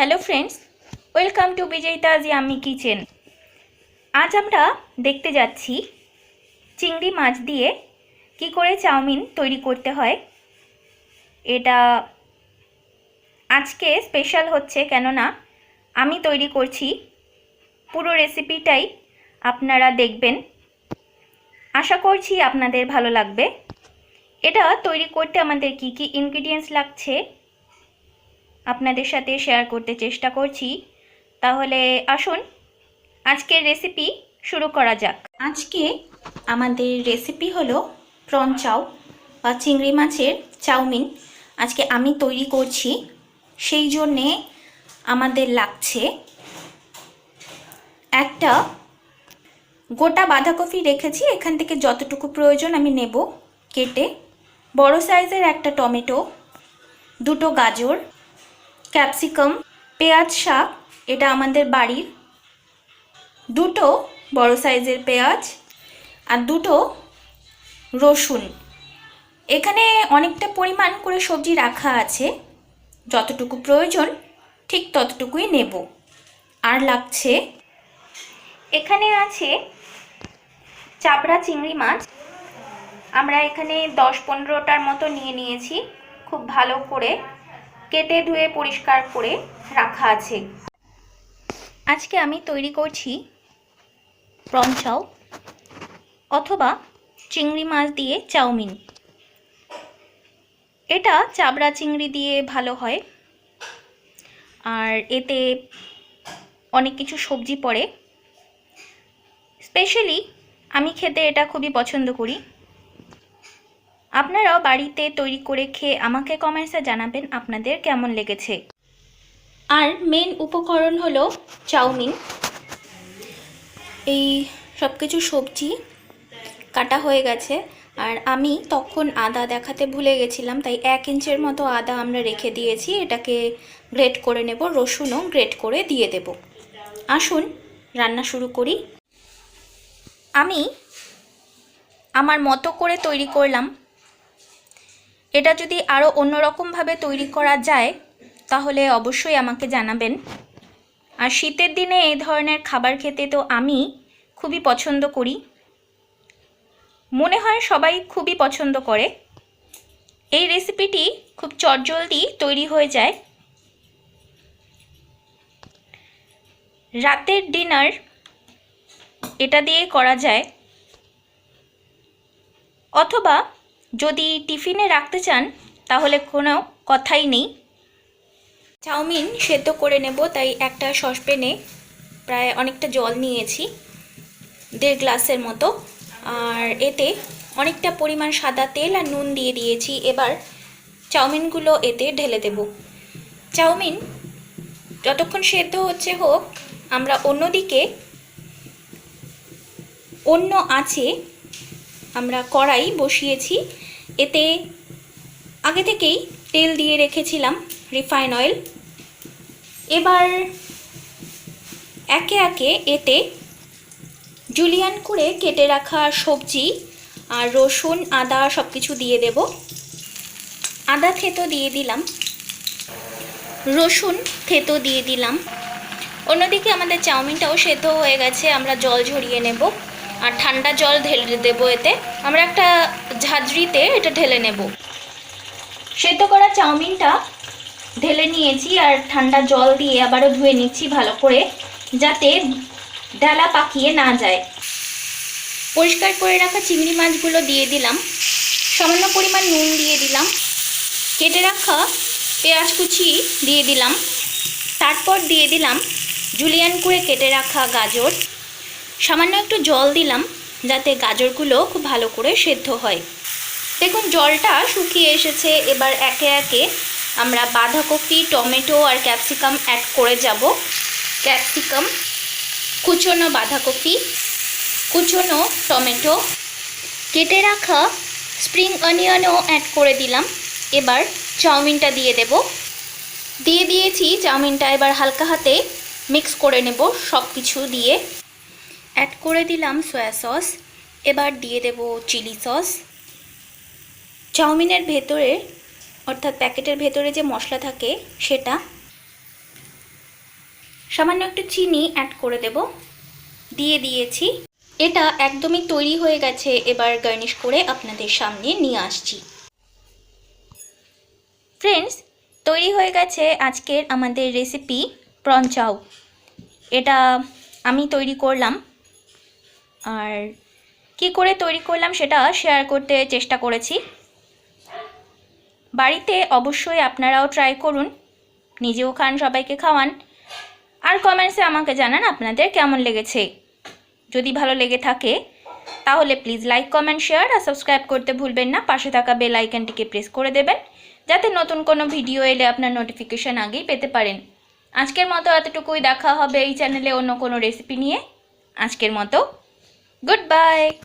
Hello friends, welcome to বিজয়িতাজ yummy kitchen. আজ আমরা দেখতে যাচ্ছি চিংড়ি মাছ দিয়ে কি করে চাউমিন তৈরি করতে হয়। এটা আজকে স্পেশাল হচ্ছে কেননা আমি তৈরি করছি পুরো রেসিপিটাই আপনারা দেখবেন। আশা করছি আপনাদের ভালো লাগবে। এটা তৈরি করতে আমাদের কি কি ইনগ্রিডিয়েন্টস লাগছে আপনাদের সাথে শেয়ার করতে চেষ্টা করছি। তাহলে আসুন, আজকের রেসিপি শুরু করা যাক। আজকে আমাদের রেসিপি হলো প্রন চাউ বা চিংড়ি মাছের চাউমিন আজকে আমি তৈরি করছি, সেই জন্যে আমাদের লাগছে একটা গোটা বাঁধাকপি রেখেছি, এখান থেকে যতটুকু প্রয়োজন আমি নেব কেটে। বড় সাইজের একটা টমেটো, দুটো গাজর ক্যাপসিকাম, পেঁয়াজ শাক, এটা আমাদের বাড়ির। দুটো বড় সাইজের পেঁয়াজ আর দুটো রসুন। এখানে অনেকটা পরিমাণ করে সবজি রাখা আছে। যতটুকু প্রয়োজন, ঠিক ততটুকুই নেব। আর লাগছে, এখানে আছে চাপড়া চিংড়ি মাছ। আমরা এখানে দশ পনেরোটার মতো নিয়ে নিয়েছি, খুব ভালো করে। কেটে ধুয়ে পরিষ্কার করে রাখা আছে। আজকে আমি তৈরি করছি প্রন চাউ অথবা চিংড়ি মাছ দিয়ে চাউমিন। এটা চাবড়া চিংড়ি দিয়ে ভালো হয়। আর এতে অনেক কিছু সবজি পড়ে। স্পেশালি আমি খেতে এটা খুবই পছন্দ করি। আপনারাও বাড়িতে তৈরি করে খেয়ে আমাকে কমেন্টসে জানাবেন আপনাদের কেমন লেগেছে। আর মেন উপকরণ হলো চাউমিন। এই সব কিছু সবজি কাটা হয়ে গেছে। আর আমি তখন আদা দেখাতে ভুলে গেছিলাম, তাই এক ইঞ্চের মতো আদা আমরা রেখে দিয়েছি। এটাকে গ্রেট করে নেব, রসুনও গ্রেট করে দিয়ে দেব। আসুন, রান্না শুরু করি। আমি আমার মতো করে তৈরি করলাম এটা যদি আরও অন্যরকমভাবে তৈরি করা যায়, তাহলে অবশ্যই আমাকে জানাবেন। আর শীতের দিনে এই ধরনের খাবার খেতে তো আমি খুবই পছন্দ করি। মনে হয় সবাই খুবই পছন্দ করে। এই রেসিপিটি খুব চটজলদি তৈরি হয়ে যায়। রাতের ডিনার এটা দিয়ে করা যায়। অথবা যদি টিফিনে রাখতে চান, তাহলে কোনো কথাই নেই। চাউমিন সেদ্ধ করে নেব, তাই একটা সসপ্যানে প্রায় অনেকটা জল নিয়েছি, দেড় গ্লাসের মতো। আর এতে অনেকটা পরিমাণ সাদা তেল আর নুন দিয়ে দিয়েছি। এবার চাউমিনগুলো এতে ঢেলে দেব। চাউমিন যতক্ষণ সেদ্ধ হচ্ছে হোক, আমরা অন্যদিকে অন্য আছে আমরা কড়াই বসিয়েছি। এতে আগে থেকেই তেল দিয়ে রেখেছিলাম রিফাইন অয়েল। এবার একে একে এতে জুলিয়ান করে কেটে রাখা সবজি আর রসুন, আদা সব কিছু দিয়ে দেব। আদা থেতো দিয়ে দিলাম। রসুন থেতো দিয়ে দিলাম। অন্যদিকে আমাদের চাউমিনটাও সেদ্ধ হয়ে গেছে, আমরা জল ঝরিয়ে নেব। আর ঠান্ডা জল ঢেলে দেবো এতে। আমরা একটা ঝাঁঝরিতে এটা ঢেলে নেব। সেদ্ধ করা চাউমিনটা ঢেলে নিয়েছি আর ঠান্ডা জল দিয়ে আবারও ধুয়ে নিচ্ছি ভালো করে, যাতে ডালা পাকিয়ে না যায়। পরিষ্কার করে রাখা চিংড়ি মাছগুলো দিয়ে দিলাম। সামান্য পরিমাণ নুন দিয়ে দিলাম। কেটে রাখা পেঁয়াজ কুচি দিয়ে দিলাম। তারপর দিয়ে দিলাম জুলিয়ান করে কেটে রাখা গাজর। সামান্য একটু জল দিলাম, যাতে গাজরগুলো খুব ভালো করে সেদ্ধ হয়। দেখুন, জলটা শুকিয়ে এসেছে। এবার একে একে আমরা বাঁধাকপি, টমেটো আর ক্যাপসিকাম অ্যাড করে যাব। ক্যাপসিকাম, কুচনো বাঁধাকপি, কুচনো টমেটো, কেটে রাখা স্প্রিং অনিয়নও অ্যাড করে দিলাম। এবার চাউমিনটা দিয়ে দেব। দিয়ে দিয়েছি চাউমিনটা এবার হালকা হাতে মিক্স করে নেব সব কিছু দিয়ে। অ্যাড করে দিলাম সয়া সস এবার দিয়ে দেব চিলি সস চাউমিনের ভেতরে, অর্থাৎ প্যাকেটের ভেতরে যে মশলা থাকে, সেটা সামান্য একটু চিনি অ্যাড করে দেব। দিয়ে দিয়েছি। এটা একদমই তৈরি হয়ে গেছে, এবার গার্নিশ করে আপনাদের সামনে নিয়ে আসছি। ফ্রেন্ডস তৈরি হয়ে গেছে আজকের আমাদের রেসিপি প্রন চাউ এটা আমি তৈরি করলাম। আর কি করে তৈরি করলাম সেটা শেয়ার করতে চেষ্টা করেছি। বাড়িতে অবশ্যই আপনারাও ট্রাই করুন। নিজেও খান, সবাইকে খাওয়ান। আর কমেন্টসে আমাকে জানান আপনাদের কেমন লেগেছে। যদি ভালো লেগে থাকে, তাহলে প্লিজ লাইক কমেন্ট শেয়ার আর সাবস্ক্রাইব করতে ভুলবেন না। পাশে থাকা বেল আইকনটিকে প্রেস করে দেবেন, যাতে নতুন কোনো ভিডিও এলে আপনার নোটিফিকেশান আগেই পেতে পারেন। আজকের মতো এতটুকুই। দেখা হবে এই চ্যানেলে অন্য কোনো রেসিপি নিয়ে। আজকের মতো goodbye.